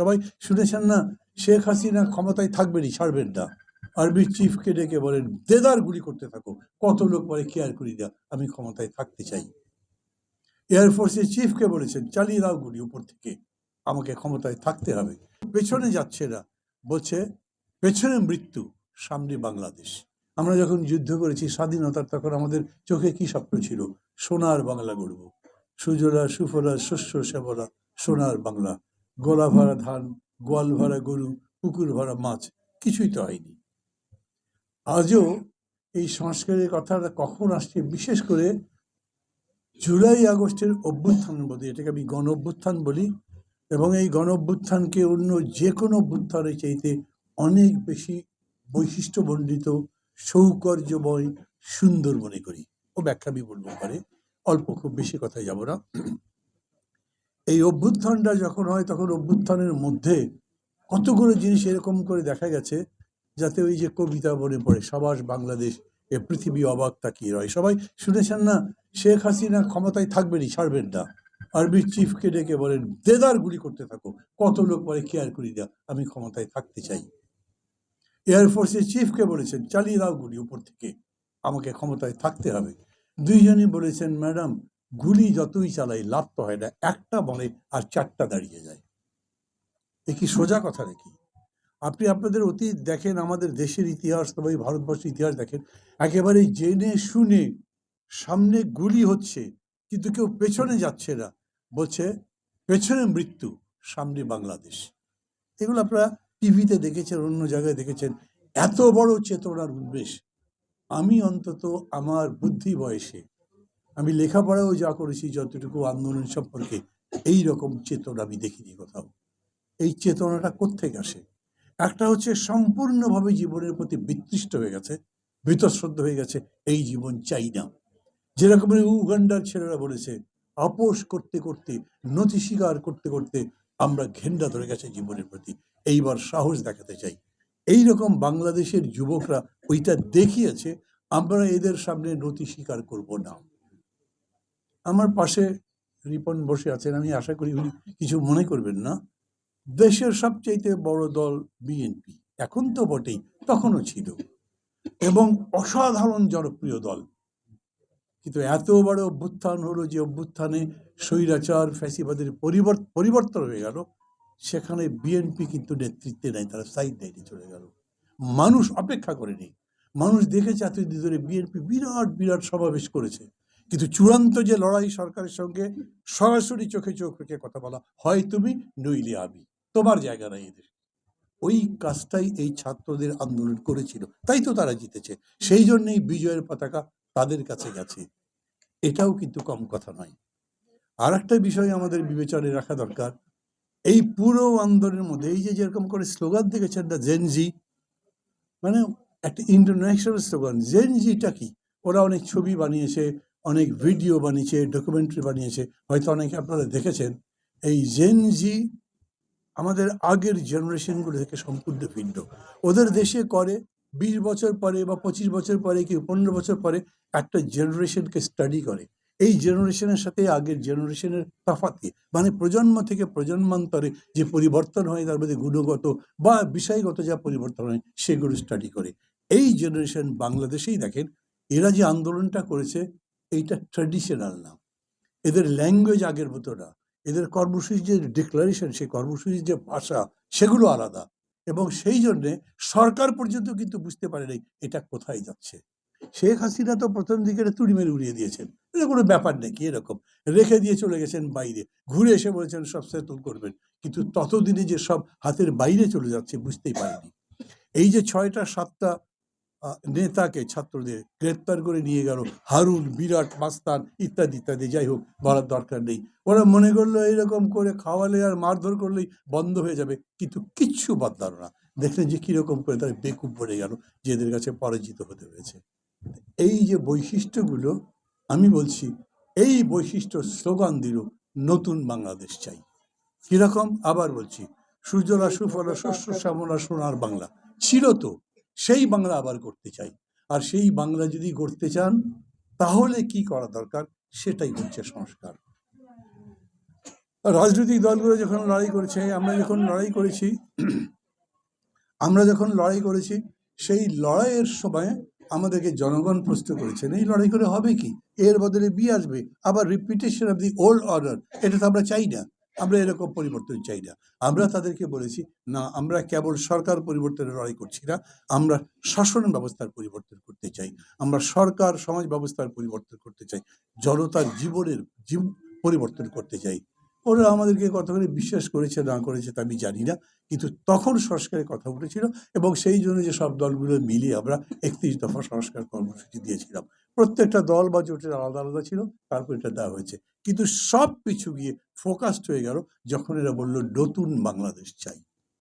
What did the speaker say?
সবাই শুনেছেন না, শেখ হাসিনা ক্ষমতায় থাকবেনই, ছাড়বেন না। আর্মির চিফকে ডেকে বলেন, দেদার গুলি করতে থাকো, কত লোক পরে কেয়ার করি না, আমি ক্ষমতায় থাকতে চাই। এয়ারফোর্সের চিফকে বলেছেন, চালিয়ে দাও গুলি উপর থেকে, আমাকে ক্ষমতায় থাকতে হবে। পেছনে যাচ্ছে না, বলছে, পেছনে মৃত্যু, সামনে বাংলাদেশ। আমরা যখন যুদ্ধ করেছি, স্বাধীনতার তখন আমাদের চোখে কি স্বপ্ন ছিল? সোনার বাংলা গড়ব। সুজলা, সুফলা, শস্য, শ্যামলা, সোনার বাংলা। গোলা ভরা ধান, গোয়াল ভরা গরু, পুকুর ভরা মাছ, কিছুই তো হয়নি। আজও এই সংস্কারের কথাটা কখন আসছে? বিশেষ করে জুলাই আগস্টের অভ্যুত্থানের মধ্যে এটাকে আমি গণ অভ্যুত্থান বলি, এবং এই গণ অভ্যুত্থানকে অন্য যে কোনো অভ্যুত্থানের চাইতে অনেক বেশি বৈশিষ্ট্যমণ্ডিত সৌকর্যময়, সুন্দর মনে করি। ও ব্যাখ্যা আমি বলব পারে অল্প, খুব বেশি কথায় যাব না। এই অভ্যুত্থানটা যখন হয়, তখন অভ্যুত্থানের মধ্যে কতগুলো জিনিস এরকম করে দেখা গেছে যাতে ওই যে কবিতা মনে পড়ে সবাস বাংলাদেশ, এ পৃথিবী অবাক তাকিয়ে রয়। সবাই শুনেছেন না, শেখ হাসিনা ক্ষমতায় থাকবেনই, ছাড়বেন না। আর্মির চিফকে ডেকে বলেন, দেদার গুলি করতে থাকো, কত লোক পরে কেয়ার করি না, আমি ক্ষমতায় থাকতে চাই। এয়ারফোর্সের চিফকে বলেছেন, চালিয়ে দাও গুলি উপর থেকে, আমাকে ক্ষমতায় থাকতে হবে। দুইজনই বলেছেন, ম্যাডাম গুলি যতই চালাই, লাভ তো হয় না। একটা বলে আর চারটা দাঁড়িয়ে যায়। এ কি সোজা কথা নাকি? আপনি আপনাদের অতীত দেখেন, আমাদের দেশের ইতিহাস, তবে ভারতবর্ষের ইতিহাস দেখেন একেবারে জেনে শুনে সামনে গুলি হচ্ছে, কিন্তু কেউ পেছনে যাচ্ছে না। বলছে, পেছনে মৃত্যু, সামনে বাংলাদেশ। এগুলো আপনারা টিভিতে দেখেছেন, অন্য জায়গায় দেখেছেন। এত বড় চেতনার উদ্বেশ আমি অন্তত আমার বুদ্ধি বয়সে আমি লেখাপড়াও যা করেছি, যতটুকু আন্দোলন সম্পর্কে এই রকম চেতনা আমি দেখিনি কোথাও। এই চেতনাটা কোত্থেকে আসে? একটা হচ্ছে সম্পূর্ণভাবে জীবনের প্রতি বিতৃষ্ট হয়ে গেছে, বীতশ্রদ্ধ হয়ে গেছে, এই জীবন চাই না। যেরকম উগান্ডার ছেলেরা বলেছে আপোষ করতে করতে নথি স্বীকার করতে করতে আমরা ঘেন্ডা ধরে গেছে জীবনের প্রতি। এইবার সাহস দেখাতে চাই। এই রকম বাংলাদেশের যুবকরা ওইটা দেখিয়েছে, আমরা এদের সামনে নথি স্বীকার করব না। আমার পাশে রিপন বসে আছেন, আমি আশা করি উনি কিছু মনে করবেন না। দেশের সবচাইতে বড় দল বিএনপি। এখন তো বটেই, তখনও ছিল। এবং অসাধারণ জনপ্রিয় দল। কিন্তু এত বড় অভ্যুত্থান হলো যে অভ্যুত্থানে স্বৈরাচার, ফ্যাসিবাদের পরিবর্তন হয়ে গেল। সেখানে বিএনপি কিন্তু নেতৃত্বে নেয় তারা সাইড লাইনে চলে গেল। মানুষ অপেক্ষা করেনি। মানুষ দেখেছে এতদিন ধরে বিএনপি বিরাট বিরাট সমাবেশ করেছে। কিন্তু চূড়ান্ত যে লড়াই সরকারের সঙ্গে সরাসরি চোখে চোখ রেখে কথা বলা হয় তুমি, নইলে আমি। তোমার জায়গা নাই এদের। ওই কাজটাই এই ছাত্রদের আন্দোলন করেছিল। তাই তো তারা জিতেছে। সেই জন্যই বিজয়ের পতাকা তাদের কাছে গেছে। এটাও কিন্তু কম কথা নয়। আর একটা বিষয় আমাদের বিবেচনায় রাখা দরকার। এই পুরো আন্দোলনের মধ্যে, এই যে যেরকম করে স্লোগান দেখেছেন না জেনজি মানে একটা ইন্টারন্যাশনাল স্লোগান। জেনজিটা কি? ওরা অনেক ছবি বানিয়েছে অনেক ভিডিও বানিয়েছে ডকুমেন্টারি বানিয়েছে, হয়তো অনেকে আপনারা দেখেছেন। এই জেনজি আমাদের আগের জেনারেশনগুলো থেকে সম্পূর্ণ ভিন্ন। ওদের দেশে করে, বিশ বছর পরে বা পঁচিশ বছর পরে কি পনেরো বছর পরে একটা জেনারেশনকে স্টাডি করে। এই জেনারেশনের সাথে আগের জেনারেশনের তফাতে মানে প্রজন্ম থেকে প্রজন্মান্তরে যে পরিবর্তন হয়, তার মধ্যে গুণগত বা বিষয়গত যা পরিবর্তন হয়, সেগুলো স্টাডি করে। এই জেনারেশন বাংলাদেশেই দেখেন, এরা যে আন্দোলনটা করেছে এইটা ট্র্যাডিশনাল না। এদের ল্যাঙ্গুয়েজ আগের মতো না। এদের কর্মসূচির যে ডিক্লারেশন সেই কর্মসূচির যে ভাষা, সেগুলো আলাদা। এবং সেই জন্যে সরকার পর্যন্ত কিন্তু বুঝতে পারে নাই এটা কোথায় যাচ্ছে। শেখ হাসিনা তো প্রথম দিকে তুড়ি মেরে উড়িয়ে দিয়েছেন। এটা কোনো ব্যাপার নাকি এরকম? রেখে দিয়ে চলে গেছেন বাইরে। ঘুরে এসে বলেছেন, সব সেতল করবেন। কিন্তু ততদিনে যে সব হাতের বাইরে চলে যাচ্ছে, বুঝতেই পারেনি। এই যে ছয়টা, সাতটা নেতাকে, ছাত্রদের গ্রেপ্তার করে নিয়ে গেল। হারুন, বিরাট, মাস্তান ইত্যাদি ইত্যাদি। যাই হোক, বলার দরকার নেই। ওরা মনে করল এইরকম করে খাওয়ালে আর মারধর করলেই বন্ধ হয়ে যাবে। কিন্তু কিচ্ছু বদলালো না। দেখলেন যে কীরকম করে তার বেকুব পড়ে গেল, যে এদের কাছে পরাজিত হতে হয়েছে। এই যে বৈশিষ্ট্যগুলো, আমি বলছি, এই বৈশিষ্ট্য স্লোগান দিল, নতুন বাংলাদেশ চাই। কীরকম? আবার বলছি, সুজলা, সুফলা, শস্য, শ্যামলা, সোনার বাংলা। ছিল তো। সেই বাংলা আবার করতে চাই। আর সেই বাংলা যদি করতে চান, তাহলে কি করা দরকার? সেটাই হচ্ছে সংস্কার। রাজনৈতিক দলগুলো যখন লড়াই করেছে, আমরা যখন লড়াই করেছি, আমরা যখন লড়াই করেছি, সেই লড়াইয়ের সময় আমাদেরকে জনগণ প্রশ্ন করেছেন, এই লড়াই করে হবে কি? এর বদলে বি আসবে। আবার repetition of the old order এটা তো আমরা চাই না। আমরা এরকম পরিবর্তন চাই না। আমরা তাদেরকে বলেছি, না, আমরা কেবল সরকার পরিবর্তনের লড়াই করছি না, আমরা শাসন ব্যবস্থার পরিবর্তন করতে চাই, আমরা সরকার, সমাজ ব্যবস্থার পরিবর্তন করতে চাই, জনতার জীবনের জীব, পরিবর্তন করতে চাই। ওরা আমাদেরকে কতখানি বিশ্বাস করেছে, না করেছে তা আমি জানি না। কিন্তু তখন সংস্কারের কথা উঠেছিল এবং সেই জন্য যে সব দলগুলো মিলিয়ে আমরা একত্রিশ দফা সংস্কার কর্মসূচি দিয়েছিলাম। প্রত্যেকটা দল বা জোটের আলাদা আলাদা ছিল, তারপর এটা দেওয়া হয়েছে। কিন্তু সব পিছু গিয়ে ফোকাসড হয়ে গেল যখন এরা বলল, নতুন বাংলাদেশ চাই।